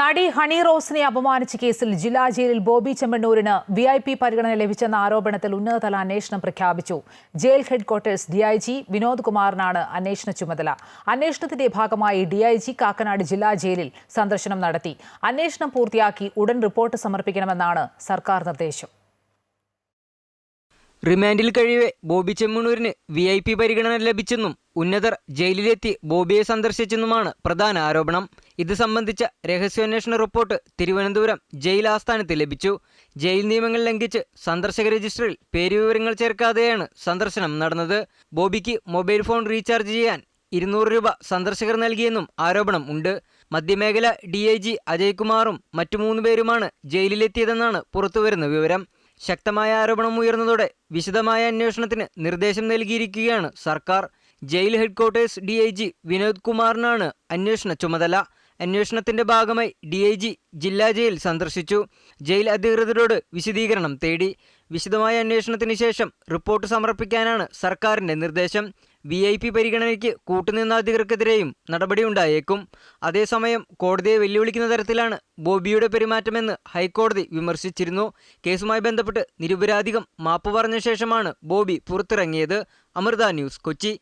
നടി ഹണി റോസിനെ അപമാനിച്ച കേസിൽ ജില്ലാ ജയിലിൽ ബോബി ചെമ്മണ്ണൂരിന് വി ഐ പി പരിഗണന ലഭിച്ചെന്ന ആരോപണത്തിൽ ഉന്നതതല അന്വേഷണം പ്രഖ്യാപിച്ചു. ജയിൽ ഹെഡ്ക്വാർട്ടേഴ്സ് ജി വിനോദ് കുമാറിനാണ് അന്വേഷണ ചുമതല. അന്വേഷണത്തിന്റെ ഭാഗമായി ഡി ഐ ജി കാക്കനാട് ജില്ലാ ജയിലിൽ സന്ദർശനം നടത്തി. അന്വേഷണം പൂർത്തിയാക്കി ഉടൻ റിപ്പോർട്ട് സമർപ്പിക്കണമെന്നാണ് സർക്കാർ നിർദ്ദേശം. റിമാൻഡിൽ കഴിയവെ ബോബി ചെമ്മണൂരിന് വി ഐ പി പരിഗണന ലഭിച്ചെന്നും ഉന്നതർ ജയിലിലെത്തി ബോബിയെ സന്ദർശിച്ചെന്നുമാണ് പ്രധാന ആരോപണം. ഇത് സംബന്ധിച്ച രഹസ്യാന്വേഷണ റിപ്പോർട്ട് തിരുവനന്തപുരം ജയിൽ ആസ്ഥാനത്ത് ലഭിച്ചു. ജയിൽ നിയമങ്ങൾ ലംഘിച്ച് സന്ദർശക രജിസ്റ്ററിൽ പേരുവിവരങ്ങൾ ചേർക്കാതെയാണ് സന്ദർശനം നടന്നത്. ബോബിക്ക് മൊബൈൽ ഫോൺ റീചാർജ് ചെയ്യാൻ ഇരുന്നൂറ് രൂപ സന്ദർശകർ നൽകിയെന്നും ആരോപണം ഉണ്ട്. മധ്യമേഖല ഡി ഐ ജി അജയ്കുമാറും മറ്റു മൂന്ന് പേരുമാണ് ജയിലിലെത്തിയതെന്നാണ് പുറത്തുവരുന്ന വിവരം. ശക്തമായ ആരോപണം ഉയർന്നതോടെ വിശദമായ അന്വേഷണത്തിന് നിർദ്ദേശം നൽകിയിരിക്കുകയാണ് സർക്കാർ. Jail headquarters D I G Vinod കുമാറിനാണ് അന്വേഷണ ചുമതല. അന്വേഷണത്തിന്റെ ഭാഗമായി ഡി ഐ ജി ജില്ലാ ജയിൽ സന്ദർശിച്ചു. ജയിൽ അധികൃതരോട് വിശദീകരണം തേടി. വിശദമായ അന്വേഷണത്തിന് ശേഷം റിപ്പോർട്ട് സമർപ്പിക്കാനാണ് സർക്കാരിന്റെ നിർദ്ദേശം. വി ഐ പി പരിഗണനയ്ക്ക് കൂട്ടുനിന്ന അധികൃതർക്കെതിരെയും നടപടിയുണ്ടായേക്കും. അതേസമയം കോടതിയെ വെല്ലുവിളിക്കുന്ന തരത്തിലാണ് ബോബിയുടെ പെരുമാറ്റമെന്ന് ഹൈക്കോടതി വിമർശിച്ചിരുന്നു. കേസുമായി ബന്ധപ്പെട്ട് നിരുപരാധികം മാപ്പ് പറഞ്ഞ ശേഷമാണ് ബോബി പുറത്തിറങ്ങിയത്. അമൃത ന്യൂസ് കൊച്ചി.